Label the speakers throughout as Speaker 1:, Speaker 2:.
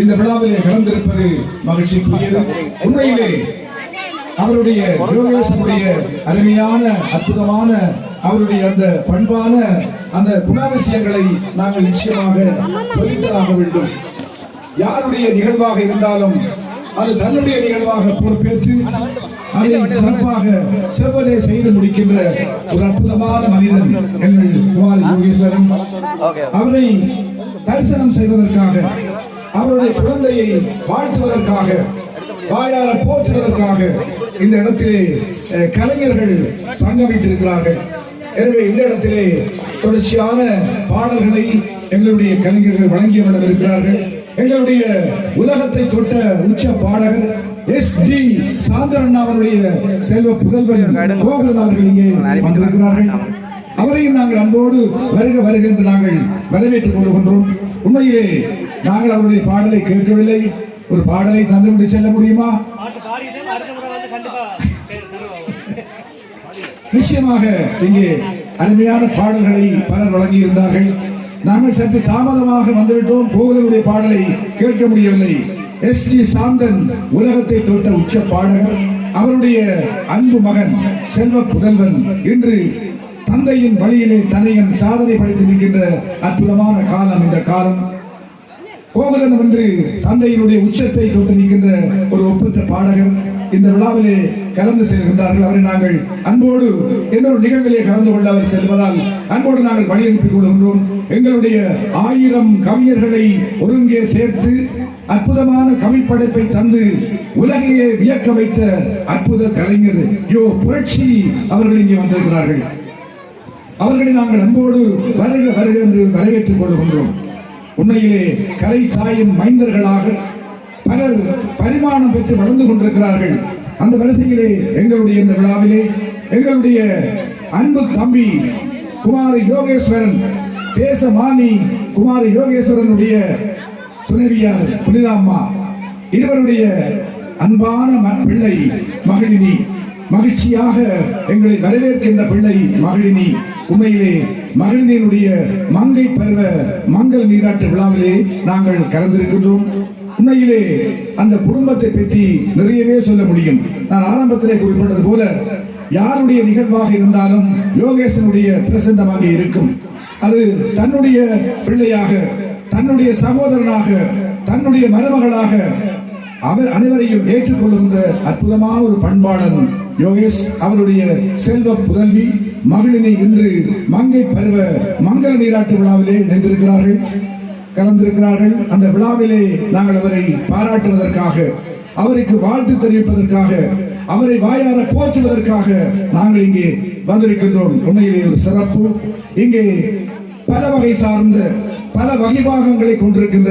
Speaker 1: இந்த விழாவிலே கலந்திருப்பது மகிழ்ச்சிக்குரியது. உண்மையிலே அவருடைய யோகேசனுடைய அருமையான அற்புதமான அவருடைய அந்த பண்பான அந்த குணாதிசயங்களை நாங்கள் நிச்சயமாக சொல்லித்தராக வேண்டும். யாருடைய நிகழ்வாக இருந்தாலும் அது தன்னுடைய நிகழ்வாக பொறுப்பேற்று அதை சிறப்பாக செவ்வனே செய்து முடிக்கின்ற ஒரு அற்புதமான மனிதன் எங்கள் குமார் யோகேஸ்வரன். அவரை தரிசனம் செய்வதற்காக அவருடைய குழந்தையை வாழ்த்துவதற்காக வாயார போற்றுவதற்காக இந்த இடத்திலே கலைஞர்கள் சங்கமித்திருக்கிறார்கள். எனவே இந்த இடத்திலே தொடர்ச்சியான பாடல்களை எங்களுடைய கலைஞர்கள் வழங்கியவிடம் இருக்கிறார்கள். எங்களுடைய உலகத்தை தொட்ட உச்ச பாடகர் எஸ் டி சாந்தரன் அவருடைய செல்வ புதல்வர் கோகுலன் அவர்கள் இங்கே வந்திருக்கிறார்கள். அவரையும் நாங்கள் அன்போடு வருக வருக என்று நாங்கள் வரவேற்றுக் கொள்கின்றோம். உண்மையிலே நாங்கள் அவருடைய பாடலை கேட்கவில்லை. ஒரு பாடலை தந்துவிட்டு செல்ல முடியுமா? நிச்சயமாக இங்கே அருமையான பாடல்களை பலர் வழங்கியிருந்தார்கள். நாங்கள் சற்று தாமதமாக வந்துவிட்டோம். கோகுலருடைய பாடலை கேட்க முடியவில்லை. எஸ் டி சாந்தன் உலகத்தை தொட்ட உச்ச பாடகர். அவருடைய அன்பு மகன் செல்வ புதல்வன் இன்று தந்தையின் வழியிலே தன்னையன் சாதனை படைத்து நிற்கின்ற அற்புதமான காலம் இந்த காலம். கோகுலன் என்று தந்தையினுடைய உச்சத்தை தொட்டு நிற்கின்ற ஒரு ஒப்பற்ற பாடகர். இந்த விழாவிலே கலந்து செல்கின்றார்கள். அவரை நாங்கள் அன்போடு எந்த ஒரு நிகழ்விலே கலந்து கொள்ள அவர் செல்வதால் அன்போடு நாங்கள் வழி கொள்கின்றோம். எங்களுடைய ஆயிரம் கவிஞர்களை ஒருங்கே சேர்த்து அற்புதமான கவிப்படைப்பை தந்து உலகையே வியக்க வைத்த அற்புத கலைஞர் யோ புரட்சி அவர்கள் இங்கே வந்திருக்கிறார்கள். அவர்களை நாங்கள் அன்போடு வருக வருக என்று வரவேற்றுக் கொள்கின்றோம். உண்மையிலே கலை தாயின் மைந்தர்களாக பலர் பரிமாணம் பெற்று வளர்ந்து கொண்டிருக்கிறார்கள். அந்த வரிசையிலே எங்களுடைய இந்த விழாவிலே எங்களுடைய அன்பு தம்பி குமார யோகேஸ்வரன் தேசமானி குமார யோகேஸ்வரனுடைய துணைவியார் புனிதாம்மா இருவருடைய அன்பான ம- பிள்ளை மகளினி மகிழ்ச்சியாக எங்களை வரவேற்கின்ற பிள்ளை மகளினி உண்மையிலே மகளினுடைய மங்கை பருவ மங்கள் நீராட்டு விழாவிலே நாங்கள் கலந்திருக்கின்றோம். உண்மையிலே அந்த குடும்பத்தை பற்றி நிறையவே சொல்ல முடியும். நான் ஆரம்பத்திலே குறிப்பிட்டது போல யாருடைய நிகழ்வாக இருந்தாலும் யோகேசனுடைய பிரசன்னம் அங்கே இருக்கும். அது தன்னுடைய பிள்ளையாக தன்னுடைய சகோதரனாக தன்னுடைய மருமகளாக அவர் அனைவரையும் ஏற்றுக்கொள்கின்ற அற்புதமான ஒரு பண்பாளன் யோகேஷ் அவருடைய செல்வ புதல்வி மகளினை இன்று மங்கை பருவ மங்கள நீராட்டு விழாவிலே இணைந்திருக்கிறார்கள் கலந்திருக்கிறார்கள். அந்த விழாவிலே நாங்கள் அவரை பாராட்டுவதற்காக அவருக்கு வாழ்த்து தெரிவிப்பதற்காக அவரை வாயார போற்றுவதற்காக நாங்கள் இங்கே வந்திருக்கின்றோம். உண்மையிலே ஒரு சிறப்பு. இங்கே பல வகை சார்ந்த பல வகைபாகங்களை கொண்டிருக்கின்ற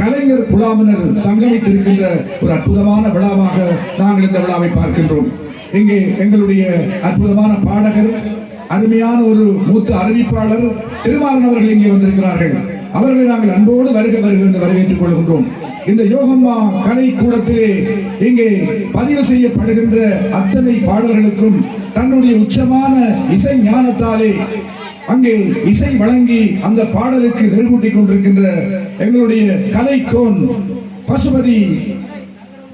Speaker 1: கலைஞர் குழாமினர் சங்கமித்திருக்கின்ற ஒரு அற்புதமான விழாவாக நாங்கள் இந்த விழாவை பார்க்கின்றோம். இங்கே எங்களுடைய அற்புதமான பாடகர் அருமையான ஒரு மூத்த அறிவிப்பாளர் திருமாறன் அவர்கள் இங்கே வந்திருக்கிறார்கள். அவர்களை நாங்கள் அன்போடு வருக வருக என்று வரவேற்றுக் கொள்கின்றோம். இந்த யோகம்மா கலை கூடத்திலே இங்கே பதிவு செய்யப்படுகின்ற அத்தனை பாடல்களுக்கும் தன்னுடைய உச்சமான இசை ஞானத்தாலே அங்கே இசை வழங்கி அந்த பாடலுக்கு நெருங்கூட்டிக் கொண்டிருக்கின்ற எங்களுடைய கலைக்கோன் பசுபதி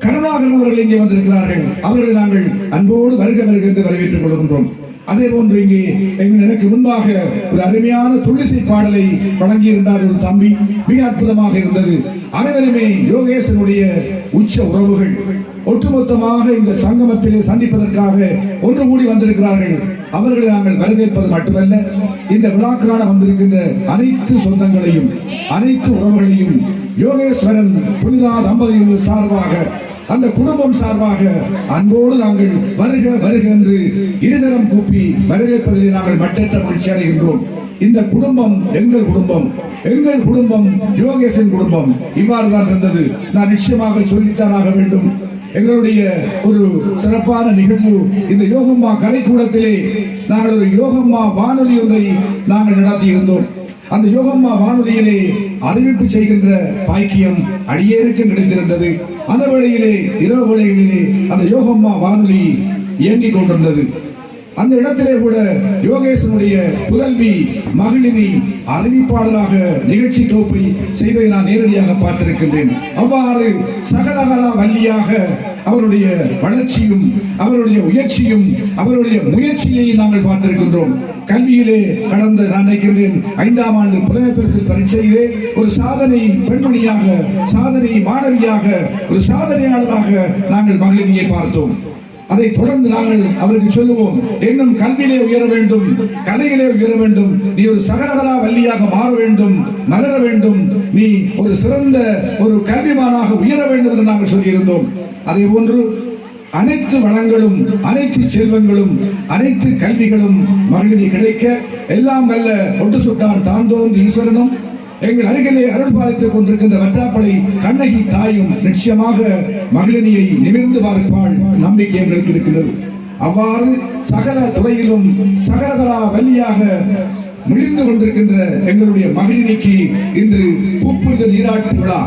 Speaker 1: கருணாகரன் அவர்கள் இங்கே வந்திருக்கிறார்கள். அவர்களை நாங்கள் அன்போடு வருக வருக என்று வரவேற்றுக் கொள்கின்றோம். அதே போன்று இங்கே எங்கள் எனக்கு முன்பாக ஒரு அருமையான துள்ளிசை பாடலை வழங்கியிருந்தார் ஒரு தம்பி. மிக அற்புதமாக இருந்தது. அனைவருமே யோகேசனுடைய உச்ச உறவுகள். ஒட்டுமொத்தமாக இந்த சங்கமத்திலே சந்திப்பதற்காக ஒன்று கூடி வந்திருக்கிறார்கள். அவர்களை நாங்கள் வரவேற்பது மட்டுமல்ல இந்த விழாக்கான வந்திருக்கின்ற அனைத்து சொந்தங்களையும் அனைத்து உறவுகளையும் யோகேஸ்வரன் புனிதா தம்பதிகள் சார்பாக அந்த குடும்பம் சார்பாக அன்போடு நாங்கள் வருக வருக என்று இருதரம் கூப்பி வரவேற்பதில் நாங்கள் மட்டற்ற மகிழ்ச்சி அடைகின்றோம். இந்த குடும்பம் எங்கள் குடும்பம் எங்கள் குடும்பம் யோகேசன் குடும்பம். இவ்வாறு தான் இருந்தது. நான் நிச்சயமாக சொல்லித்தானாக வேண்டும். எங்களுடைய ஒரு சிறப்பான நிகழ்வு இந்த யோகம்மா கலைக்கூடத்திலே நாங்கள் ஒரு யோகம்மா வானொலி ஒன்றை நாங்கள் நடத்தி இருந்தோம் அந்த யோகம்மா வானொலியிலே அறிவிப்பு செய்கின்ற பாக்கியம் அடியேருக்கு கிடைத்திருந்தது. அந்த வேளையிலே இரவு வேளைகளிலே அந்த யோகம்மா வானொலி இயங்கிக் கொண்டிருந்தது. அந்த இடத்திலே கூட யோகேசனுடைய புதல்வி மகிழினி அறிவிப்பாளராக நிகழ்ச்சி தொகுப்பை செய்ததை நான் நேரடியாக பார்த்திருக்கின்றேன். அவ்வாறு சகலகலா வள்ளியாக அவருடைய வளர்ச்சியும் அவருடைய உயர்ச்சியும் அவருடைய முயற்சியை நாங்கள் பார்த்திருக்கின்றோம். கல்வியிலே கடந்த நான் நினைக்கின்றேன் ஐந்தாம் ஆண்டு புலமை பரீட்சையிலே ஒரு சாதனை பெண்மணியாக சாதனை மாணவியாக ஒரு சாதனையாளராக நாங்கள் மகளிரியை பார்த்தோம். அதை தொடர்ந்து நாங்கள் அவருக்கு சொல்லுவோம். இன்னும் கல்வியிலே உயர வேண்டும் கலையிலே உயர வேண்டும். நீ ஒரு சகலகலா வள்ளியாக மாற வேண்டும் மலர வேண்டும். நீ ஒரு சிறந்த ஒரு கல்விமானாக உயர வேண்டும் என்று நாங்கள் சொல்லியிருந்தோம். அதே போன்று அனைத்து வளங்களும் அனைத்து செல்வங்களும் அனைத்து கல்விகளும் மகளிர் கிடைக்க எல்லாம் வல்ல ஒட்டு சுட்டான் தாந்தோன் ஈஸ்வரனும். எங்கள் அருகிலே அருள்பாலித்துக் கொண்டிருக்கின்ற வட்டாப்பளை கண்ணகி தாயும் நிச்சயமாக மகளினியை நிமிர்ந்து பார்ப்பாள். நம்பிக்கை எங்களுக்கு இருக்கிறது. அவ்வாறு சகல துறையிலும் சகலகலா வழியாக முடிந்து கொண்டிருக்கின்ற எங்களுடைய மகளினிக்கு இன்று பூப்புரித நீராட்டு விழா.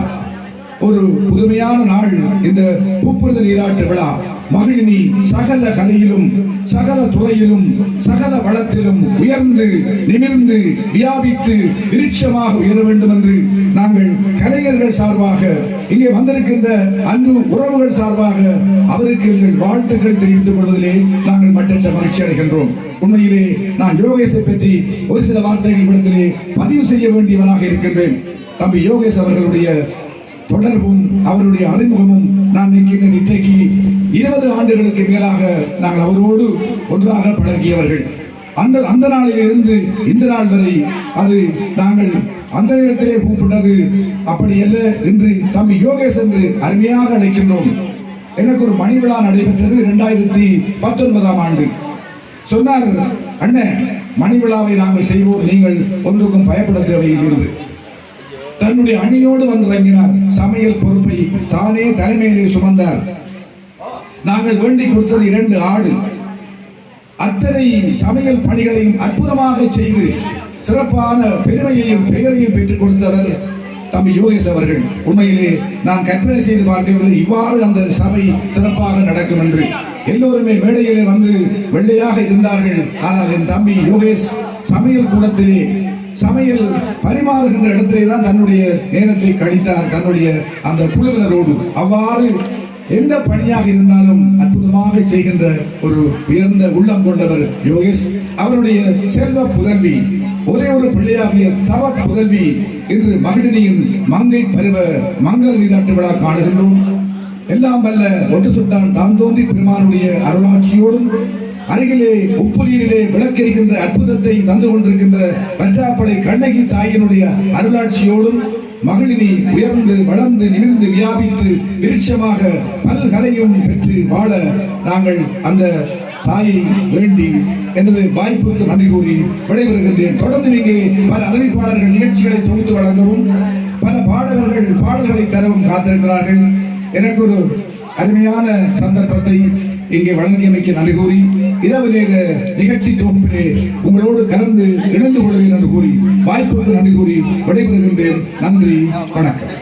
Speaker 1: ஒரு புதுமையான நாள் இந்த பூப்புரித நீராட்டு விழா. மகிழினி சகல கலையிலும் சகல துறையிலும் சகல வளத்திலும் உயர்ந்து நிமிர்ந்து வியாபித்து விருட்சமாக உயர வேண்டும் என்று நாங்கள் கலைஞர்கள் சார்பாக இங்கே வந்திருக்கின்ற அன்பு உறவுகள் சார்பாக அவருக்கு எங்கள் வாழ்த்துக்கள் தெரிவித்துக் கொள்வதிலே நாங்கள் மட்டற்ற மகிழ்ச்சி அடைகின்றோம். உண்மையிலே நான் யோகேஷை பற்றி ஒரு சில வார்த்தைகள் இடத்திலே பதிவு செய்ய வேண்டியவனாக இருக்கின்றேன். தம்பி யோகேஷ் அவர்களுடைய தொடர்பும் அவருடைய அறிமுகமும் நான் நிற்கின்ற இன்றைக்கு இருபது ஆண்டுகளுக்கு மேலாக நாங்கள் அவரோடு ஒன்றாக பழகியவர்கள். அந்த அந்த நாளிலிருந்து இந்த நாள் வரை அது நாங்கள் அந்த நேரத்திலே கூப்பிட்டது அப்படி அல்ல என்று தம்பி யோகேஷ் என்று அருமையாக அழைக்கின்றோம். எனக்கு ஒரு மணி விழா நடைபெற்றது இரண்டாயிரத்தி பத்தொன்பதாம் ஆண்டு. சொன்னார் அண்ணன் மணி விழாவை நாங்கள் செய்வோம் நீங்கள் ஒன்றுக்கும் பயப்பட தேவையில்லை என்று. தன்னுடைய அணியோடு வந்து இறங்கினார் சமையல் பொறுப்பை தானே தலைமையிலே சுமந்தார். நாங்கள் வேண்டிக் கொடுத்தது இரண்டு ஆடு. அத்தனை சமையல் பணிகளையும் அற்புதமாக செய்து சிறப்பான பெருமையையும் பெயரையும் பெற்றுக் கொடுத்தவர் தம்பி யோகேஷ் அவர்கள். உண்மையிலே நான் கற்பனை செய்து பார்க்கவில்லை. இவ்வாறு அந்த சபை சிறப்பாக நடக்கும் என்று. எல்லோருமே மேடையிலே வந்து வெள்ளையாக இருந்தார்கள். ஆனால் என் தம்பி யோகேஷ் சமையல் கூடத்திலே சமையல் பரிமாறுகின்ற இடத்திலே தான் தன்னுடைய நேரத்தை கழித்தார். தன்னுடைய அந்த குழுவினரோடு. அவ்வாறு எந்த பணியாக இருந்தாலும் அற்புதமாக செய்கின்ற ஒரு உயர்ந்த உள்ளம் கொண்டவர் யோகேஷ். அவருடைய செல்வ புதல்வி ஒரே ஒரு பிள்ளையாகிய தவ புதல்வி இன்று மகிழினியின் மங்கை பருவ மங்கள் நீராட்டு விழா காணுகின்றோம். எல்லாம் வல்ல ஒன்று சுட்டான் தான் தோன்றி பெருமானுடைய அருளாட்சியோடும் அருகிலே உப்பு விளக்கரிக்கின்ற அற்புதத்தை தந்து கொண்டிருக்கின்ற வற்றாப்பளை கண்ணகி தாயினுடைய அருளாட்சியோடும் மகளினி உயர்ந்து வளர்ந்து நிமிர்ந்து வியாபித்து விருட்சமாக பல்கலையும் பெற்று வாழ நாங்கள் அந்த தாயை வேண்டி எனது வாய்ப்புக்கு நன்றி கூறி விடைபெறுகின்றேன். தொடர்ந்து இங்கே பல அறிவிப்பாளர்கள் நிகழ்ச்சிகளை தொகுத்து வழங்கவும் பல பாடகர்கள் பாடல்களை தரவும் காத்திருக்கிறார்கள். எனக்கு ஒரு அருமையான சந்தர்ப்பத்தை இங்கே வழங்கியமைக்க நன்றி கூறி இரவு நிகழ்ச்சி தொகுப்பிலே உங்களோடு கலந்து இணைந்து கொள்கிறேன் என்று கூறி வாய்ப்புக்கு நன்றி கூறி விடைபெறுகின்றேன். நன்றி வணக்கம்.